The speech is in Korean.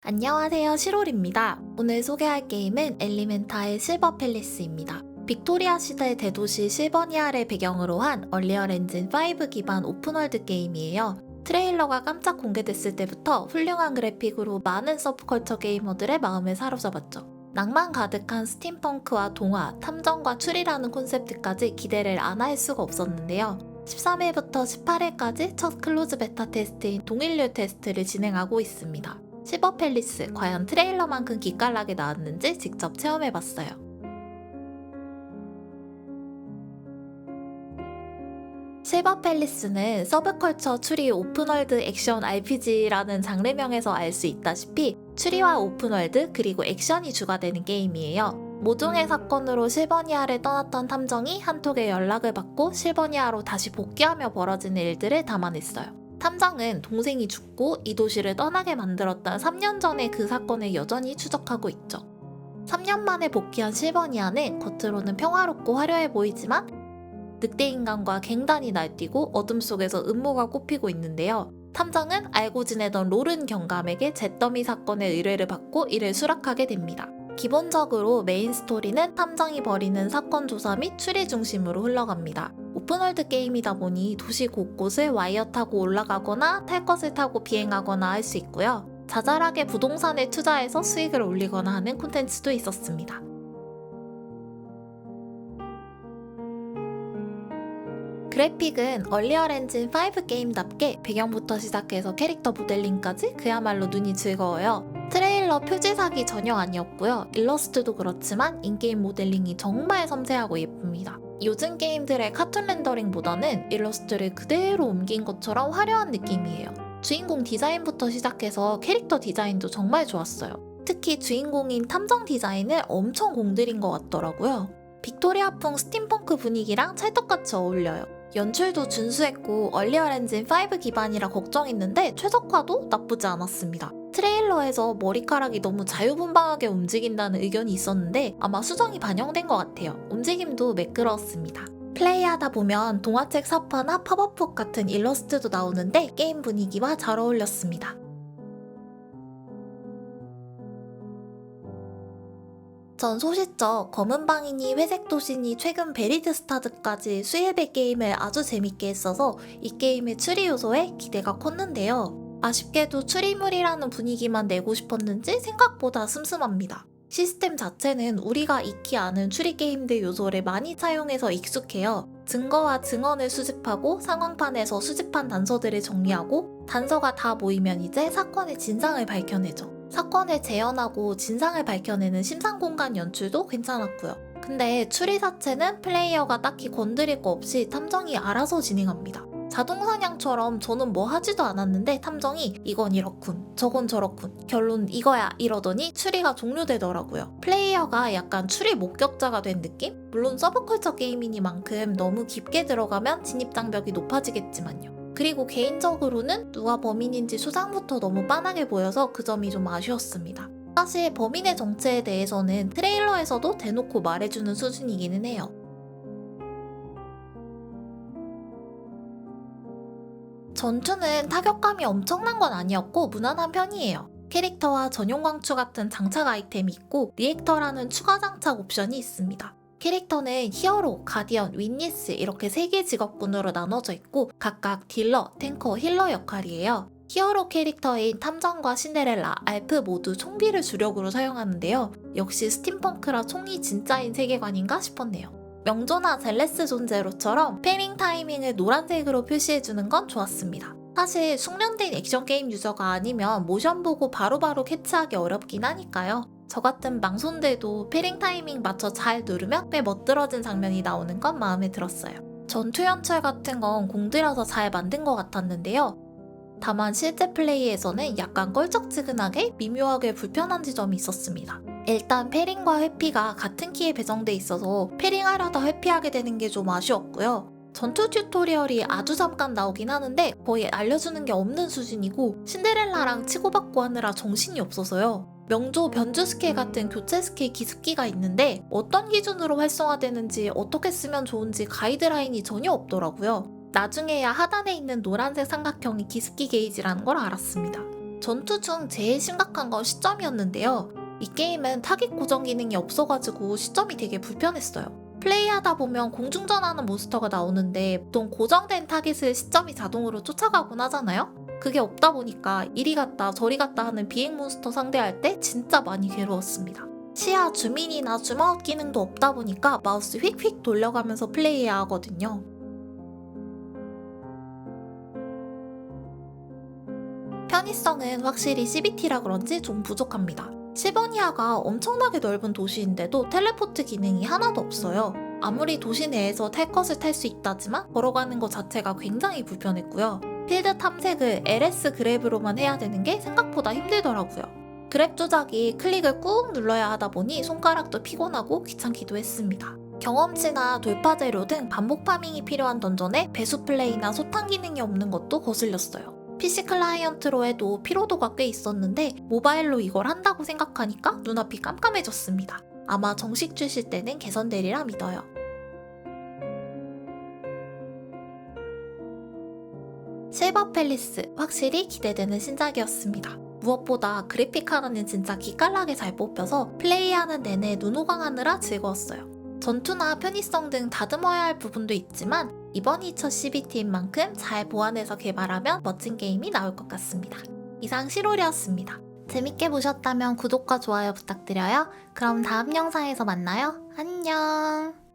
안녕하세요, 시롤입니다. 오늘 소개할 게임은 엘리멘타의 실버 팰리스입니다. 빅토리아 시대 대도시 실버니아를 배경으로 한 얼리얼 엔진 5 기반 오픈월드 게임이에요. 트레일러가 깜짝 공개됐을 때부터 훌륭한 그래픽으로 많은 서브컬처 게이머들의 마음을 사로잡았죠. 낭만 가득한 스팀펑크와 동화, 탐정과 추리라는 콘셉트까지 기대를 안 할 수가 없었는데요. 13일부터 18일까지 첫 클로즈 베타 테스트인 동일률 테스트를 진행하고 있습니다. 실버 팰리스 과연 트레일러만큼 기깔나게 나왔는지 직접 체험해봤어요. 실버 팰리스는 서브컬처 추리 오픈월드 액션 RPG라는 장르명에서 알 수 있다시피 추리와 오픈월드 그리고 액션이 주가 되는 게임이에요. 모종의 사건으로 실버니아를 떠났던 탐정이 한톡의 연락을 받고 실버니아로 다시 복귀하며 벌어지는 일들을 담아냈어요. 탐정은 동생이 죽고 이 도시를 떠나게 만들었던 3년 전의 그 사건을 여전히 추적하고 있죠. 3년 만에 복귀한 실버니아는 겉으로는 평화롭고 화려해 보이지만 늑대 인간과 갱단이 날뛰고 어둠 속에서 음모가 꼽히고 있는데요. 탐정은 알고 지내던 로른 경감에게 잿더미 사건의 의뢰를 받고 이를 수락하게 됩니다. 기본적으로 메인 스토리는 탐정이 벌이는 사건 조사 및 추리 중심으로 흘러갑니다. 오픈월드 게임이다 보니 도시 곳곳을 와이어 타고 올라가거나 탈 것을 타고 비행하거나 할 수 있고요. 자잘하게 부동산에 투자해서 수익을 올리거나 하는 콘텐츠도 있었습니다. 그래픽은 얼리얼 엔진 5 게임답게 배경부터 시작해서 캐릭터 모델링까지 그야말로 눈이 즐거워요. 트레일러 표지삭이 전혀 아니었고요. 일러스트도 그렇지만 인게임 모델링이 정말 섬세하고 예쁩니다. 요즘 게임들의 카툰 렌더링보다는 일러스트를 그대로 옮긴 것처럼 화려한 느낌이에요. 주인공 디자인부터 시작해서 캐릭터 디자인도 정말 좋았어요. 특히 주인공인 탐정 디자인을 엄청 공들인 것 같더라고요. 빅토리아풍 스팀펑크 분위기랑 찰떡같이 어울려요. 연출도 준수했고 얼리얼 엔진 5 기반이라 걱정했는데 최적화도 나쁘지 않았습니다. 트레일러에서 머리카락이 너무 자유분방하게 움직인다는 의견이 있었는데 아마 수정이 반영된 것 같아요. 움직임도 매끄러웠습니다. 플레이하다 보면 동화책 사파나 팝업북 같은 일러스트도 나오는데 게임 분위기와 잘 어울렸습니다. 전 소시적 검은 방이니 회색 도시니 최근 베리드 스타드까지 수일배 게임을 아주 재밌게 했어서 이 게임의 추리 요소에 기대가 컸는데요. 아쉽게도 추리물이라는 분위기만 내고 싶었는지 생각보다 슴슴합니다. 시스템 자체는 우리가 익히 아는 추리 게임들 요소를 많이 차용해서 익숙해요. 증거와 증언을 수집하고 상황판에서 수집한 단서들을 정리하고 단서가 다 모이면 이제 사건의 진상을 밝혀내죠. 사건을 재현하고 진상을 밝혀내는 심상공간 연출도 괜찮았고요. 근데 추리 자체는 플레이어가 딱히 건드릴 거 없이 탐정이 알아서 진행합니다. 자동사냥처럼 저는 뭐 하지도 않았는데 탐정이 이건 이렇군, 저건 저렇군, 결론 이거야 이러더니 추리가 종료되더라고요. 플레이어가 약간 추리 목격자가 된 느낌? 물론 서브컬처 게임이니만큼 너무 깊게 들어가면 진입장벽이 높아지겠지만요. 그리고 개인적으로는 누가 범인인지 수상부터 너무 빤하게 보여서 그 점이 좀 아쉬웠습니다. 사실 범인의 정체에 대해서는 트레일러에서도 대놓고 말해주는 수준이기는 해요. 전투는 타격감이 엄청난 건 아니었고 무난한 편이에요. 캐릭터와 전용 광추 같은 장착 아이템이 있고 리액터라는 추가 장착 옵션이 있습니다. 캐릭터는 히어로, 가디언, 윈니스 이렇게 세개 직업군으로 나눠져 있고 각각 딜러, 탱커, 힐러 역할이에요. 히어로 캐릭터인 탐정과 신데렐라, 알프 모두 총비를 주력으로 사용하는데요. 역시 스팀펑크라 총이 진짜인 세계관인가 싶었네요. 명조나 젤레스 존제로처럼 페링 타이밍을 노란색으로 표시해주는 건 좋았습니다. 사실 숙련된 액션 게임 유저가 아니면 모션 보고 바로바로 캐치하기 어렵긴 하니까요. 저 같은 망손들도 페링 타이밍 맞춰 잘 누르면 꽤 멋들어진 장면이 나오는 건 마음에 들었어요. 전투 연출 같은 건 공들여서 잘 만든 것 같았는데요. 다만 실제 플레이에서는 약간 껄쩍지근하게 미묘하게 불편한 지점이 있었습니다. 일단 패링과 회피가 같은 키에 배정돼 있어서 패링하려다 회피하게 되는 게 좀 아쉬웠고요. 전투 튜토리얼이 아주 잠깐 나오긴 하는데 거의 알려주는 게 없는 수준이고 신데렐라랑 치고받고 하느라 정신이 없어서요. 명조 변주 스킬 같은 교체 스킬 기습기가 있는데 어떤 기준으로 활성화되는지 어떻게 쓰면 좋은지 가이드라인이 전혀 없더라고요. 나중에야 하단에 있는 노란색 삼각형이 기습기 게이지라는 걸 알았습니다. 전투 중 제일 심각한 건 시점이었는데요. 이 게임은 타깃 고정 기능이 없어가지고 시점이 되게 불편했어요. 플레이하다 보면 공중전하는 몬스터가 나오는데 보통 고정된 타깃을 시점이 자동으로 쫓아가곤 하잖아요? 그게 없다 보니까 이리 갔다 저리 갔다 하는 비행 몬스터 상대할 때 진짜 많이 괴로웠습니다. 시야 주민이나 줌아웃 기능도 없다 보니까 마우스 휙휙 돌려가면서 플레이해야 하거든요. 편의성은 확실히 CBT라 그런지 좀 부족합니다. 시버니아가 엄청나게 넓은 도시인데도 텔레포트 기능이 하나도 없어요. 아무리 도시 내에서 탈 것을 탈 수 있다지만 걸어가는 것 자체가 굉장히 불편했고요. 필드 탐색을 LS 그랩으로만 해야 되는 게 생각보다 힘들더라고요. 그랩 조작이 클릭을 꾹 눌러야 하다 보니 손가락도 피곤하고 귀찮기도 했습니다. 경험치나 돌파 재료 등 반복 파밍이 필요한 던전에 배수 플레이나 소탕 기능이 없는 것도 거슬렸어요. PC 클라이언트로 해도 피로도가 꽤 있었는데 모바일로 이걸 한다고 생각하니까 눈앞이 깜깜해졌습니다. 아마 정식 출시 때는 개선되리라 믿어요. 실버 팰리스 확실히 기대되는 신작이었습니다. 무엇보다 그래픽 하나는 진짜 기깔나게 잘 뽑혀서 플레이하는 내내 눈호강하느라 즐거웠어요. 전투나 편의성 등 다듬어야 할 부분도 있지만 이번이 첫 CBT인 만큼 잘 보완해서 개발하면 멋진 게임이 나올 것 같습니다. 이상 시롤이었습니다. 재밌게 보셨다면 구독과 좋아요 부탁드려요. 그럼 다음 영상에서 만나요. 안녕.